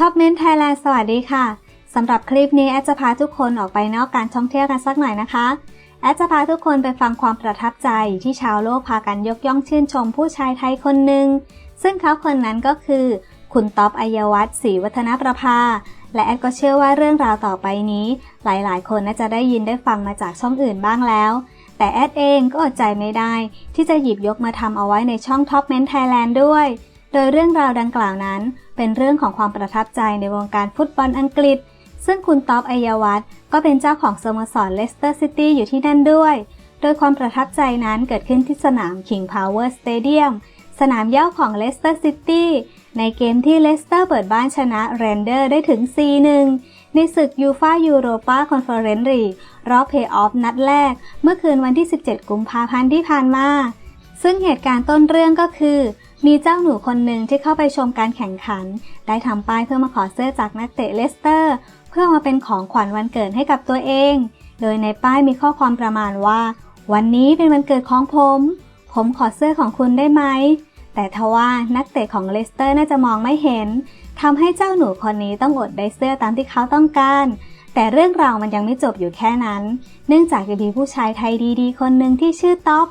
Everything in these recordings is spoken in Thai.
ท็อปเมนไทยแลนด์สวัสดีค่ะสำหรับคลิปนี้แอดจะพาทุกคนออกไปนอกการท่องเที่ยวกันสักหน่อยนะคะแอดจะพาทุกคนไปฟังความประทับใจที่ชาวโลกพากันยกย่องชื่นชมผู้ชายไทยคนหนึ่งซึ่งเขาคนนั้นก็คือ คุณต๊อบอัยวัฒน์ศรีวัฒนประภา และแอดก็เชื่อว่าเรื่องราวต่อไปนี้ หลายๆ คนน่าจะได้ยินได้ฟังมาจากช่องอื่นบ้างแล้ว แต่แอดเองก็อดใจไม่ได้ ที่จะหยิบยกมาทำเอาไว้ในช่อง Top Men Thailand ด้วย ดยเรื่องราวดังกล่าวนั้น เป็นเรื่องของความประทับใจในวงการฟุตบอลอังกฤษ ซึ่งคุณต๊อบอัยวัฒน์ก็เป็นเจ้าของสโมสรเลสเตอร์ซิตี้อยู่ที่นั่นด้วย โดยความประทับใจนั้นเกิดขึ้นที่สนาม King Power Stadium สนามเย้าของเลสเตอร์ซิตี้ในเกมที่เลสเตอร์เปิดบ้านชนะเรนเดอร์ได้ถึง 4-1 ในศึกยูฟายูโรปาคอนเฟอเรนซ์ลีกรอบเพย์ออฟนัดแรก เมื่อคืนวันที่ 17 กุมภาพันธ์ที่ผ่านมา ซึ่งเหตุการณ์ต้นเรื่องก็คือ มีเจ้าหนูคนหนึ่งที่เข้าไปชมการแข่งขัน ได้ทำป้ายเพื่อมาขอเสื้อจากนักเตะเลสเตอร์ เพื่อมาเป็นของขวัญวันเกิดให้กับตัวเอง โดยในป้ายมีข้อความประมาณว่า วันนี้เป็นวันเกิดของผม ผมขอเสื้อของคุณได้ไหม แต่ทว่านักเตะของเลสเตอร์น่าจะมองไม่เห็นทำให้เจ้าหนูคนนี้ต้องอดได้เสื้อตามที่เขาต้องการแต่เรื่องราวมันยังไม่จบอยู่แค่นั้น เนื่องจากยังมีผู้ชายไทยดีๆ คนหนึ่งที่ชื่อท็อป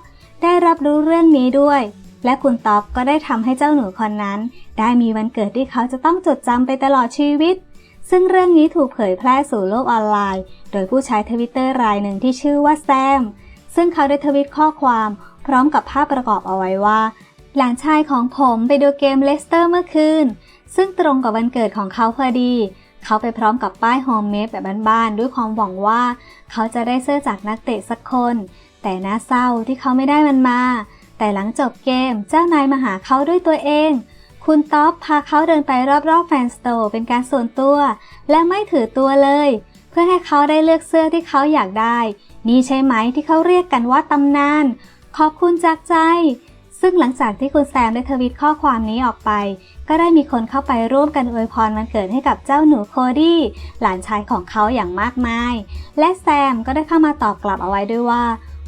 ได้รับรู้เรื่องนี้ด้วย และคุณท็อปก็ได้ทำให้เจ้าหนูคนนั้น ได้มีวันเกิดที่เขาจะต้องจดจำไปตลอดชีวิต ซึ่งเรื่องนี้ถูกเผยแพร่สู่โลกออนไลน์ โดยผู้ใช้ทวิตเตอร์รายหนึ่งที่ชื่อว่าแซม ซึ่งเขาได้ทวิตข้อความ พร้อมกับภาพประกอบเอาไว้ว่า หลานชายของผมไปดูเกมเลสเตอร์เมื่อคืน ซึ่งตรงกับวันเกิดของเขาพอดีเขาไปพร้อมกับป้ายโฮมเมดแบบบ้านๆด้วยความหวังว่า เขาจะได้เสื้อจากนักเตะสักคน แต่น่าเศร้าที่เขาไม่ได้มันมา แต่หลังจบเกมเจ้านายมาหาเขาด้วยตัวเอง คุณท็อปพาเขาเดินไปรอบๆแฟนสโตร์เป็นการส่วนตัว และไม่ถือตัวเลย เพื่อให้เขาได้เลือกเสื้อที่เขาอยากได้ นี่ใช่ไหมที่เขาเรียกกันว่าตำนาน ขอบคุณจากใจ ซึ่งหลังจากที่คุณแซมได้ทวีตข้อความนี้ออกไป ก็ได้มีคนเข้าไปร่วมกันอวยพรวันเกิดให้กับเจ้าหนูโคดี้หลานชายของเขาอย่างมากมาย และแซมก็ได้เข้ามาตอบกลับเอาไว้ด้วยว่า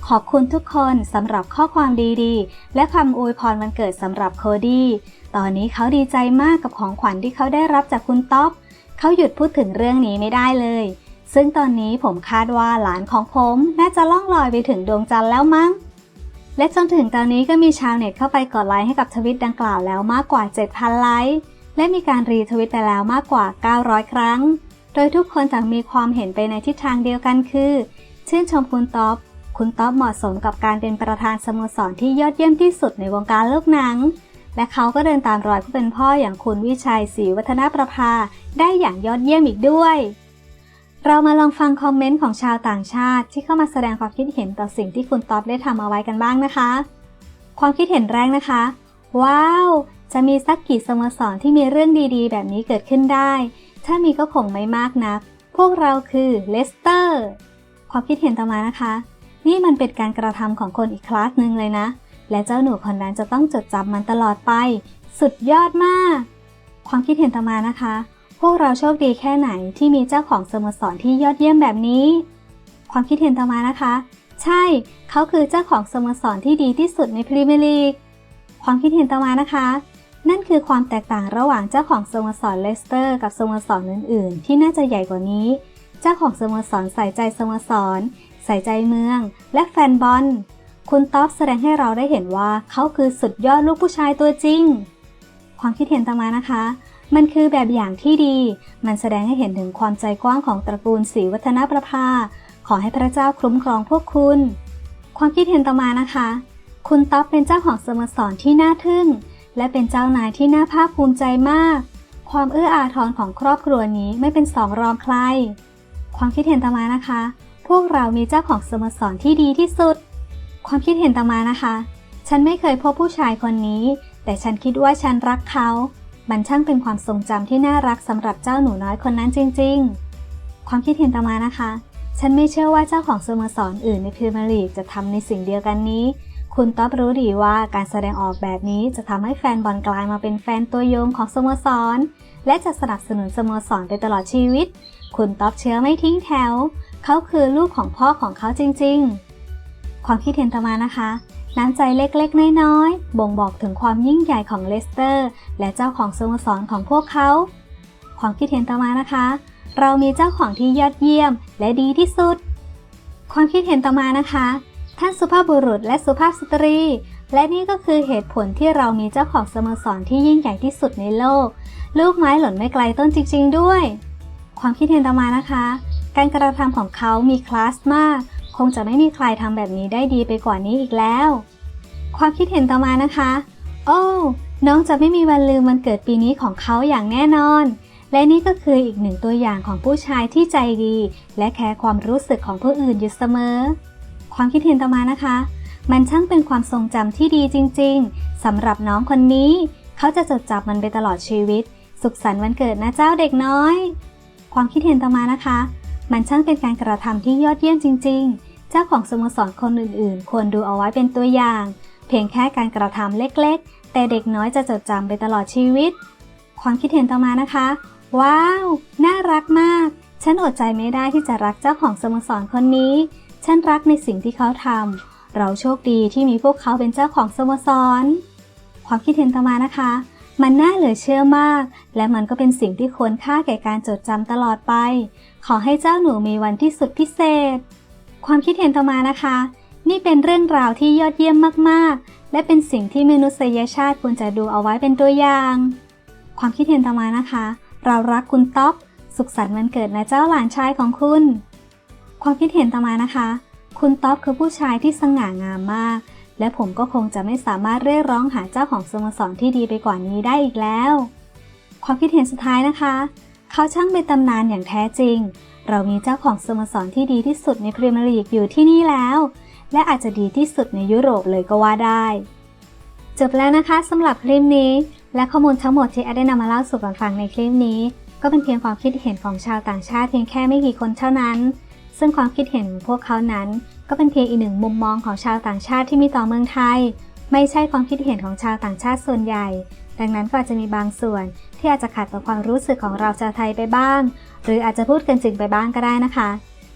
ขอบคุณทุกคนสำหรับข้อความดีๆ และคำอวยพรวันเกิดสำหรับโคดี้ ตอนนี้เขาดีใจมากกับของขวัญที่เขาได้รับจากคุณต๊อบเขาหยุดพูดถึงเรื่องนี้ไม่ได้เลย ซึ่งตอนนี้ผมคาดว่าหลานของผมน่าจะล่องลอยไปถึงดวงจันทร์แล้วมั้ง และจนถึงตอนนี้ก็มีชาวเน็ตเข้าไปกดไลค์ให้กับทวิตดังกล่าวแล้วมากกว่า 7,000 ไลค์ และมีการรีทวิตไปแล้วมากกว่า 900 ครั้ง โดยทุกคนต่างมีความเห็นไปในทิศทางเดียวกันคือ ชื่นชมคุณต๊อบ คุณต๊อบเหมาะสมกับการเป็นประธานสโมสรที่ยอดเยี่ยมที่สุดในวงการลูกหนัง และเขาก็เดินตามรอยผู้เป็นพ่ออย่างคุณวิชัยศรีวัฒนประภา ได้อย่างยอดเยี่ยมอีกด้วย เรามาลองฟังคอมเมนต์ของชาวต่างชาติ ที่เข้ามาแสดงความคิดเห็นต่อสิ่งที่คุณต๊อบได้ทำเอาไว้กันบ้างนะคะ ความคิดเห็นแรกนะคะ ว้าว จะมีสักกี่สโมสรที่มีเรื่องดีๆ แบบนี้เกิดขึ้นได้ ถ้ามีก็คงไม่มากนัก พวกเราคือเลสเตอร์ความคิดเห็นต่อมานะคะ นี่มันเป็นการกระทำของคนอีกคลาสหนึ่งเลยนะ และเจ้าหนูคนนั้นจะต้องจดจำมันตลอดไป สุดยอดมาก ความคิดเห็นต่อมานะคะ พวกเราโชคดีแค่ไหนที่มีเจ้าของสโมสรที่ยอดเยี่ยมแบบนี้ ความคิดเห็นต่อมานะคะ ใช่ เขาคือเจ้าของสโมสรที่ดีที่สุดในพรีเมียร์ลีก ความคิดเห็นต่อมานะคะนั่นคือความแตกต่างระหว่างเจ้าของสโมสรเลสเตอร์กับสโมสรอื่น ๆ ที่น่าจะใหญ่กว่านี้ เจ้าของสโมสรใส่ใจสโมสร ใส่ใจเมือง และแฟนบอล คุณท็อปแสดงให้เราได้เห็นว่าเขาคือสุดยอดลูกผู้ชายตัวจริง ความคิดเห็นต่อมานะคะ มันคือแบบอย่างที่ดี มันแสดงให้เห็นถึงความใจกว้างของตระกูลศรีวัฒนประภา ขอให้พระเจ้าคุ้มครองพวกคุณ ความคิดเห็นต่อมานะคะ คุณต๊อบเป็นเจ้าของสโมสรที่น่าทึ่ง และเป็นเจ้านายที่น่าภาคภูมิใจมาก ความเอื้ออาทรของครอบครัวนี้ไม่เป็นสองรองใครความคิดเห็นต่อมานะคะ พวกเรามีเจ้าของสโมสรที่ดีที่สุด ความคิดเห็นต่อมานะคะ ฉันไม่เคยพบผู้ชายคนนี้ แต่ฉันคิดว่าฉันรักเขา มันช่างเป็นความทรงจำที่น่ารักสำหรับเจ้าหนูน้อยคนนั้นจริง ๆ ความคิดเห็นต่อมานะคะ ฉันไม่เชื่อว่าเจ้าของสโมสรอื่นในพรีเมียร์ลีกจะทำในสิ่งเดียวกันนี้ คุณต๊อบรู้ดีว่าการแสดงออกแบบนี้จะทำให้แฟนบอลกลายมาเป็นแฟนตัวยงของสโมสร และจะสนับสนุนสโมสรไปตลอดชีวิต คุณต๊อบเชื้อไม่ทิ้งแถว เขาคือลูกของพ่อของเขาจริงๆ ความคิดเห็นต่อมานะคะ น้ำใจเล็กๆ น้อยๆ บ่งบอกถึงความยิ่งใหญ่ของเลสเตอร์ และเจ้าของสโมสรของพวกเขา ความคิดเห็นต่อมานะคะ เรามีเจ้าของที่ยอดเยี่ยมและดีที่สุด ความคิดเห็นต่อมานะคะ ท่านสุภาพบุรุษและสุภาพสตรี และนี่ก็คือเหตุผลที่เรามีเจ้าของสโมสรที่ยิ่งใหญ่ที่สุดในโลก ลูกไม้หล่นไม่ไกลต้นจริง ๆ ด้วยความคิดเห็นต่อมานะคะ การกระทำของเขามีคลาสมาก คงจะไม่มีใครทำแบบนี้ได้ดีไปกว่านี้อีกแล้ว ความคิดเห็นต่อมานะคะ โอ้น้องจะไม่มีวันลืมวันเกิดปีนี้ของเขาอย่างแน่นอน และนี่ก็คืออีกหนึ่งตัวอย่างของผู้ชายที่ใจดี และแคร์ความรู้สึกของผู้อื่นอยู่เสมอ ความคิดเห็นต่อมานะคะ มันช่างเป็นความทรงจำที่ดีจริง ๆสำหรับน้องคนนี้ เขาจะจดจำมันไปตลอดชีวิต สุขสันต์วันเกิดนะเจ้าเด็กน้อย ความคิดเห็นต่อมานะคะ มันช่างเป็นการกระทำที่ยอดเยี่ยมจริง ๆ เจ้าของสโมสรคนอื่นๆ ควรดูเอาไว้เป็นตัวอย่าง เพียงแค่การกระทำเล็กๆ แต่เด็กน้อยจะจดจำไปตลอดชีวิต ความคิดเห็นต่อมานะคะ ว้าว น่ารักมาก ฉันอดใจไม่ได้ที่จะรักเจ้าของสโมสรคนนี้ ฉันรักในสิ่งที่เขาทำเราโชคดีที่มีพวกเขาเป็นเจ้าของสโมสร ความคิดเห็นต่อมานะคะ มันน่าเหลือเชื่อมาก และมันก็เป็นสิ่งที่ควรค่าแก่การจดจำตลอดไป ขอให้เจ้าหนูมีวันที่สุดพิเศษ ความคิดเห็นต่อมานะคะ นี่เป็นเรื่องราวที่ยอดเยี่ยมมากๆ และเป็นสิ่งที่มนุษยชาติควรจะดูเอาไว้เป็นตัวอย่าง ความคิดเห็นต่อมานะคะ เรารักคุณต๊อบสุขสันต์วันเกิดนะเจ้าหลานชายของคุณ ความคิดเห็นต่อมานะคะ คุณต๊อบคือผู้ชายที่สง่างามมาก และผมก็คงจะไม่สามารถเรียกร้องหาเจ้าของสโมสรที่ดีไปกว่านี้ได้อีกแล้ว ความคิดเห็นสุดท้ายนะคะ เขาช่างเป็นตำนานอย่างแท้จริง เรามีเจ้าของสโมสรที่ดีที่สุดในพรีเมียร์ลีกอยู่ที่นี่แล้ว และอาจจะดีที่สุดในยุโรปเลยก็ว่าได้ จบแล้วนะคะสำหรับคลิปนี้ และข้อมูลทั้งหมดที่แอดได้นำมาเล่าสู่กันฟังในคลิปนี้ ก็เป็นเพียงความคิดเห็นของชาวต่างชาติเพียงแค่ไม่กี่คนเท่านั้น ซึ่งความคิดเห็นของพวกเขานั้น ก็เป็นเพียงอีกหนึ่งมุมมองของชาวต่างชาติที่มีต่อเมืองไทย ไม่ใช่ความคิดเห็นของชาวต่างชาติส่วนใหญ่ ดังนั้นก็อาจจะมีบางส่วนที่อาจจะขัดต่อความรู้สึกของเราชาวไทยไปบ้าง หรืออาจจะพูดเกันจริงไปบ้างก็ได้นะคะ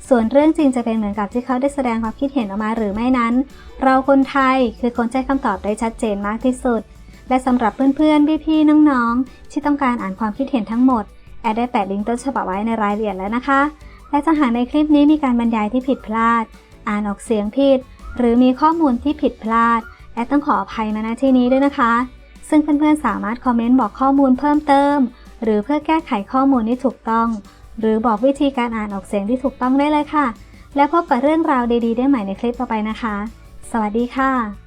ส่วนเรื่องจริงจะเป็นเหมือนกับที่เขาได้แสดงความคิดเห็นออกมาหรือไม่นั้น เราคนไทยคือคนใช้คำตอบได้ชัดเจนมากที่สุด และสำหรับเพื่อนๆพี่ๆน้องๆที่ต้องการอ่านความคิดเห็นทั้งหมดแอดได้แปะลิงก์ต้นฉบับไว้ในรายละเอียดแล้วนะคะ และถ้าหากในคลิปนี้มีการบรรยายที่ผิดพลาด อ่านออกเสียงผิด หรือมีข้อมูลที่ผิดพลาดแอดต้องขออภัยมาณที่นี้ด้วยนะคะ ซึ่งเพื่อนๆสามารถคอมเมนต์บอกข้อมูลเพิ่มเติม หรือเพื่อแก้ไขข้อมูลที่ถูกต้อง หรือบอกวิธีการอ่านออกเสียงที่ถูกต้องได้เลยค่ะ และพบกับเรื่องราวดีๆ ได้ใหม่ในคลิปต่อไปนะคะ สวัสดีค่ะ